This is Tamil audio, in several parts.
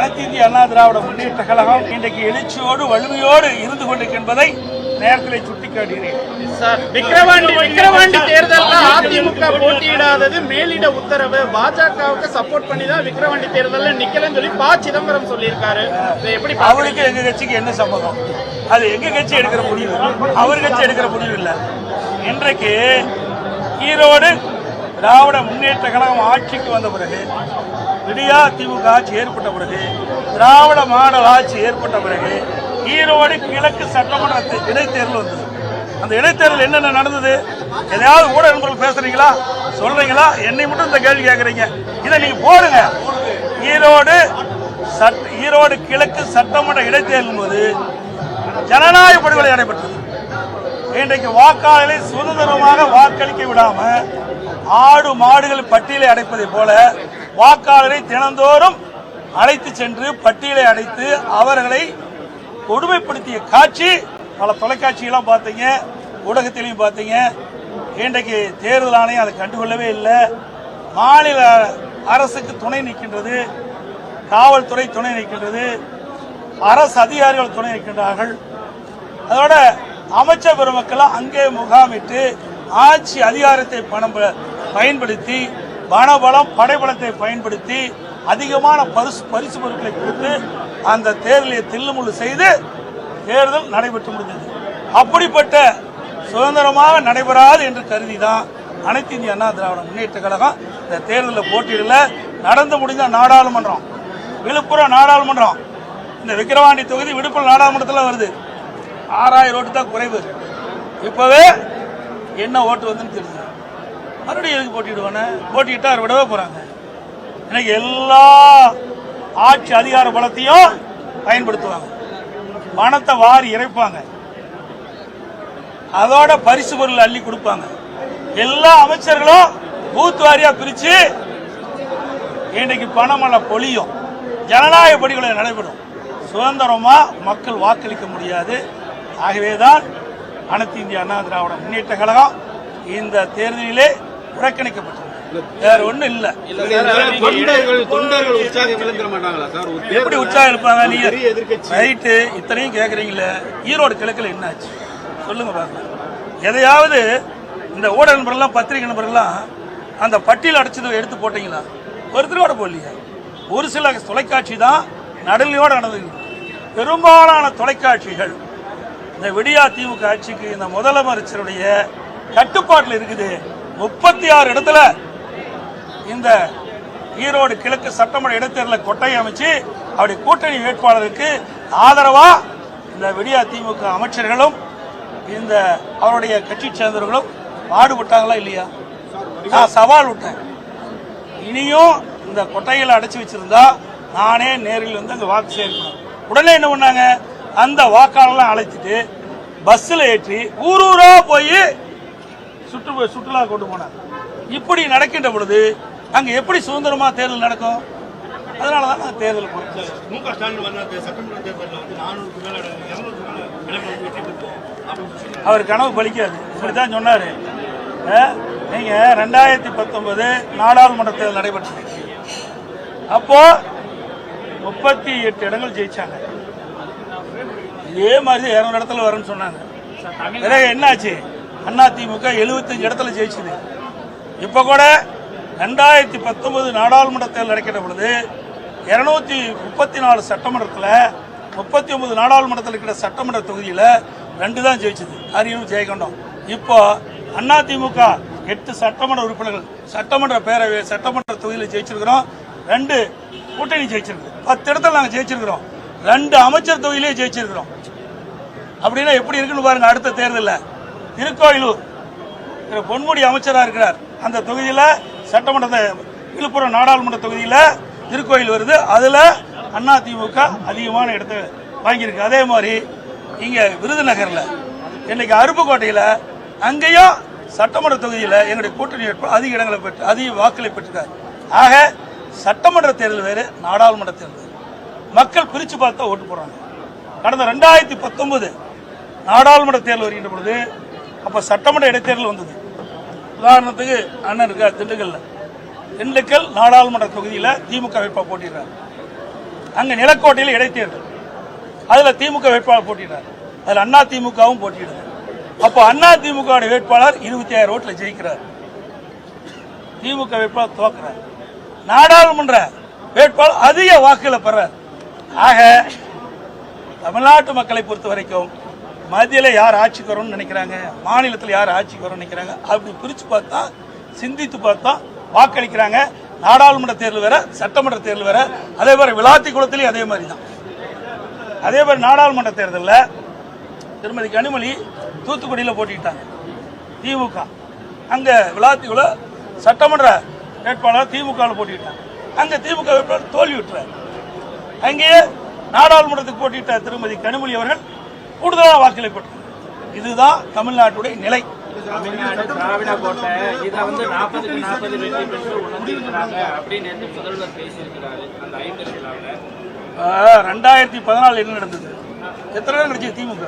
அனைத்து இந்திய அண்ணா திராவிட முன்னேற்ற கழகம் இன்றைக்கு எழுச்சியோடு வலிமையோடு இருந்து கொண்டிருக்கின்றதை நேரத்தில் சுட்டிக்காட்டுகிறேன். தேர்தல்ல அதிமுக போட்டியிடாதது மேலிட உத்தரவு. பாஜகவுக்கு சப்போர்ட் பண்ணி தான் விக்கிரவாண்டி தேர்தல்ல நிக்கலன்னு சொல்லி ப. சிதம்பரம் சொல்லியிருக்காரு. எப்படி? அவருக்கு எங்க கட்சிக்கு என்ன சம்மதம் அது எங்க கட்சி எடுக்கிற முடிவு? அவர் கட்சி எடுக்கிற முடிவு இல்ல. இன்றைக்கு ஈரோடு திராவிட முன்னேற்ற கழகம் ஆட்சிக்கு வந்த பிறகு விடியா திமுக ஆட்சி ஏற்பட்ட பிறகு திராவிட மாடல் ஆட்சி ஏற்பட்ட பிறகு ஈரோடு கிழக்கு சட்டமன்ற இடைத்தேர்தல் வந்தது. அந்த இடைத்தேர்தல் என்னென்ன நடந்தது? எதையாவது ஊடகங்கள் பேசுறீங்களா? சொல்றீங்களா? என்னை மட்டும் இந்த கேள்வி கேட்குறீங்க இதை நீங்க போடுங்க. ஈரோடு சட் ஈரோடு கிழக்கு சட்டமன்ற இடைத்தேர்தல் போது ஜனநாயக படுகொலை நடைபெற்றது. இன்றைக்கு வாக்காளர்களை சுதந்திரமாக வாக்களிக்க விடாம ஆடு மாடுகள் பட்டியலை அடைப்பதை போல வாக்காளரை தினந்தோறும் அழைத்து சென்று பட்டியலை அடைத்து அவர்களை கொடுமைப்படுத்திய காட்சி பல தொலைக்காட்சிகளாம் பார்த்தீங்க ஊடகத்திலையும் பார்த்தீங்க. இன்றைக்கு தேர்தல் ஆணையம் அதை கண்டுகொள்ளவே இல்லை. மாநில அரசுக்கு துணை நிற்கின்றது காவல்துறை துணை நிற்கின்றது அரசு அதிகாரிகள் துணை நிற்கின்றார்கள். அதோட அமைச்சர் பெருமக்கள் அங்கே முகாமிட்டு ஆட்சி அதிகாரத்தை பணம் பயன்படுத்தி பணபலம் படைபலத்தை பயன்படுத்தி அதிகமான பரிசு பரிசு பொருட்களை கொடுத்து அந்த தேர்தலை தில்லுமுள்ளு செய்து தேர்தல் நடைபெற்று முடிந்தது. அப்படிப்பட்ட சுதந்திரமாக நடைபெறாது என்று கருதி தான் அனைத்து இந்திய அண்ணா திராவிட முன்னேற்ற கழகம் இந்த தேர்தலில் போட்டியிடல. நடந்து முடிந்த நாடாளுமன்றம் விழுப்புரம் நாடாளுமன்றம் இந்த விக்கிரவாண்டி தொகுதி விழுப்புரம் நாடாளுமன்றத்தில் வருது. ஆறாயிரம் ஓட்டு தான் குறைவு. இப்போவே என்ன ஓட்டு வந்துன்னு தெரிஞ்சு மறுபடியும் எதுக்கு போட்டிடுவானே போட்டிட்டா அவர் விடவே போறாங்க. எனக்கு எல்லா ஆட்சி அதிகார பலத்தையும் பயன்படுத்துவாங்க. பணத்தை வாரி இறைப்பாங்க. அதோட பரிசு பொருள் அள்ளி கொடுப்பாங்க. எல்லா அமைச்சர்களும் பூத் வாரியா பிரிச்சு இன்னைக்கு பணமலை பொழியும். ஜனநாயக படிகளை நடைபெறும். சுதந்திரமா மக்கள் வாக்களிக்க முடியாது. ஆகவேதான் அனைத்து இந்திய அண்ணா திராவிட முன்னேற்ற கழகம் இந்த தேர்தலிலே புறக்கணிக்கப்பட்டது. வேற ஒண்ணும் இல்ல. தொண்டர்கள் தொண்டர்கள் உற்சாகம் இழந்துட மாட்டாங்களா சார்? ஒரு எப்படி உற்சாகம் இருப்பாங்க நீங்க. ரைட்டு இத்தனையும் கேக்குறீங்களே. ஈரோடு கிழக்குல என்னாச்சு சொல்லுங்க பாருங்க எதையாவது இந்த ஊடக நண்பர்கள்லாம் பத்திரிகை நண்பர்கள்லாம் அந்த பட்டியல் அடைச்சதை எடுத்து போட்டீங்களா? ஒருத்தரோட போடலையா. ஒரு சில தொலைக்காட்சி தான் நடுநிலையோட நடந்தது. பெரும்பாலான தொலைக்காட்சிகள் இந்த விடியா திமுக ஆட்சிக்கு இந்த முதலமைச்சருடைய கட்டுப்பாட்டில் இருக்குது. முப்பத்தி ஆறு இடத்துல இந்த ஈரோடு கிழக்கு சட்டமன்ற இடைத்தேர்தலில் கொட்டை அமைச்சு அவருடைய கூட்டணி வேட்பாளருக்கு ஆதரவா இந்த விடியா திமுக அமைச்சர்களும் இந்த அவருடைய கட்சி சேர்ந்தவர்களும் பாடுபட்டாங்களா இல்லையா? நான் சவால் விட்டேன். இனியும் இந்த கொட்டைகளை அடைச்சு வச்சிருந்தா நானே நேரில் வந்து அங்கே வாக்கு சேர்க்கணும். உடனே என்ன பண்ணாங்க? அந்த வாக்காளர்லாம் அழைச்சிட்டு பஸ்ஸில் ஏற்றி ஊர் ஊரா போய் சுற்று சுற்றுலா கொண்டு போனாங்க இப்படி நடக்கின்ற பொழுது அங்க எப்படி சுதந்திரமா தேர்தல் நடக்கும்? அதனால தான் நான் தேர்தல் போறேன் மு க ஸ்டாலின் வந்த சட்டமன்ற தேர்தலில் வந்து நானூறுக்கு மேல இருநூறுக்கு அவர் கனவு பலிக்காது. இப்படித்தான் சொன்னாரு. அஹ், நீங்க ரெண்டாயிரத்தி பத்தொன்பது நாடாளுமன்ற தேர்தல் நடைபெற்றது. அப்போ முப்பத்தி எட்டு இடங்கள் ஜெயிச்சாங்க. இதே மாதிரி இருநூறு இடத்துல வரும்னு சொன்னாங்க. பிறகு என்னாச்சு? அண்ணா திமுக எழுபத்தஞ்சு இடத்துல ஜெயிச்சது. இப்ப கூட ரெண்டாயிரத்தி பத்தொன்பது நாடாளுமன்ற தேர்தல் நடக்கிற பொழுது இருநூத்தி முப்பத்தி நாலு சட்டமன்றத்தில் முப்பத்தி ஒன்பது நாடாளுமன்றத்தில் இருக்கிற சட்டமன்ற தொகுதியில் ரெண்டு தான் ஜெயிச்சது. அரியலூர் ஜெயகொண்டம் இப்போ அண்ணா திமுக எட்டு சட்டமன்ற உறுப்பினர்கள் சட்டமன்ற பேரவை சட்டமன்ற தொகுதியில் ஜெயிச்சிருக்கிறோம். ரெண்டு கூட்டணி ஜெயிச்சிருக்கு. பத்து இடத்துல நாங்கள் ஜெயிச்சிருக்கிறோம். ரெண்டு அமைச்சர் தொகுதியிலே ஜெயிச்சிருக்கிறோம். அப்படின்னா எப்படி இருக்குன்னு பாருங்க அடுத்த தேர்தலில். திருக்கோயிலூர். திரு பொன்முடி அமைச்சராக இருக்கிறார். அந்த தொகுதியில் சட்டமன்ற விழுப்புரம் நாடாளுமன்ற தொகுதியில் திருக்கோயில் வருது. அதில் அதிமுக அதிகமான இடத்தை வாங்கியிருக்கு. அதே மாதிரி இங்கே விருதுநகரில் இன்னைக்கு அருப்புக்கோட்டையில் அங்கேயும் சட்டமன்ற தொகுதியில் எங்களுடைய கூட்டணி வேட்பாளர் அதிக இடங்களை பெற்று அதிக வாக்களை பெற்றிருக்காரு. ஆக சட்டமன்ற தேர்தல் வேறு நாடாளுமன்ற தேர்தல் மக்கள் பிரித்து பார்த்தா ஓட்டு போடுறாங்க. கடந்த ரெண்டாயிரத்தி பத்தொன்பது நாடாளுமன்ற தேர்தல் வருகின்ற பொழுது அப்ப சட்டமன்ற இடைத்தேர்தல் வந்தது. உதாரணத்துக்கு அண்ணன் இருக்கார் திண்டுக்கல்ல. திண்டுக்கல் நாடாளுமன்ற தொகுதியில் திமுக வேட்பாளர் போட்டிடுறார். அங்க நிலக்கோட்டையில் இடைத்தேர்தல். அதுல திமுக வேட்பாளர் போட்டிடுறார். அதுல அண்ணா திமுகவும் போட்டியிடுது அப்போ அண்ணா திமுக வேட்பாளர் இருபத்தி ஆயிரம் ஓட்டுல ஜெயிக்கிறார். திமுக வேட்பாளர் தோக்குறார் நாடாளுமன்ற வேட்பாளர் அதிக வாக்குகளை பெறார். ஆக தமிழ்நாட்டு மக்களை பொறுத்த வரைக்கும் மத்தியில் யார் ஆட்சிக்கு வரும்னு நினைக்கிறாங்க? மாநிலத்தில் யார் ஆட்சிக்கு வரும்னு நினைக்கிறாங்க? அப்படி பிரித்து பார்த்தா சிந்தித்து பார்த்தா வாக்களிக்கிறாங்க. நாடாளுமன்ற தேர்தல் வேற சட்டமன்ற தேர்தல் வேற அதே மாதிரி விளாத்தி குளத்திலையும் அதே மாதிரி தான் அதே மாதிரி நாடாளுமன்ற தேர்தலில் திருமதி கனிமொழி தூத்துக்குடியில் போட்டிட்டாங்க திமுக. அங்கே விளாத்திக்குள்ள சட்டமன்ற வேட்பாளர் திமுகவில் போட்டிக்கிட்டாங்க போட்டிட்டாங்க திமுக வேட்பாளர் தோல்வி விட்டுறாரு அங்கேயே நாடாளுமன்றத்துக்கு போட்டிட்ட திருமதி கனிமொழி அவர்கள் கூடுதலான வாக்குகளை பெற்றார் இதுதான் தமிழ்நாட்டுடைய நிலை. ரெண்டாயிரத்தி பதினாலு என்ன நடந்தது? எத்தனை இடம் கிடைச்சது திமுக?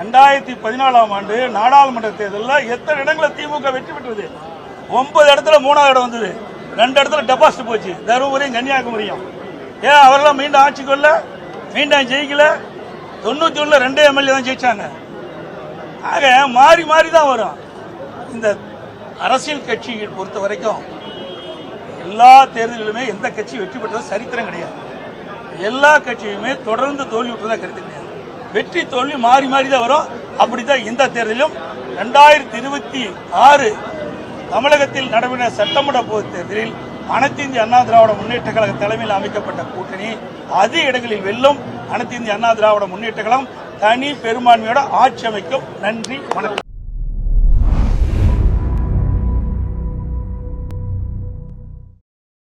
ரெண்டாயிரத்தி பதினாலாம் ஆண்டு நாடாளுமன்ற தேர்தலில் எத்தனை இடங்களை திமுக வெற்றி பெற்றது? ஒன்பது இடத்துல மூணாவது இடம் வந்தது. ரெண்டு இடத்துல டெபாசிட் போச்சு. தருமபுரியும் கன்னியாகுமரியும். ஏன் அவரெல்லாம் மீண்டும் ஆட்சிக்கு வரல? மீண்டும் ஜெயிக்கல? தொண்ணூத்தி ஒண்ணுல ரெண்டே எம்எல்ஏ தான் ஜெயிச்சாங்க. ஆக மாறி மாறி தான் வரும். இந்த அரசியல் கட்சியை பொறுத்த வரைக்கும் எல்லா தேர்தலிலுமே எந்த கட்சி வெற்றி பெற்றது சரித்திரம் கிடையாது. எல்லா கட்சியுமே தொடர்ந்து தோல்வி விட்டதாக கருத்து கிடையாது வெற்றி தோல்வி மாறி மாறி தான் வரும். அப்படித்தான் இந்த தேர்தலிலும் ரெண்டாயிரத்தி இருபத்தி ஆறு தமிழகத்தில் நடைபெற்ற சட்டமன்ற போது தேர்தலில் அனைத்து இந்திய அண்ணா திராவிட முன்னேற்ற கழக தலைமையில் அமைக்கப்பட்ட கூட்டணி அதிக இடங்களில் வெல்லும் அனைத்து இந்திய அண்ணா திராவிட முன்னேற்ற கழகம் தனி பெரும்பான்மையோட ஆட்சி அமைக்கும். நன்றி வணக்கம்.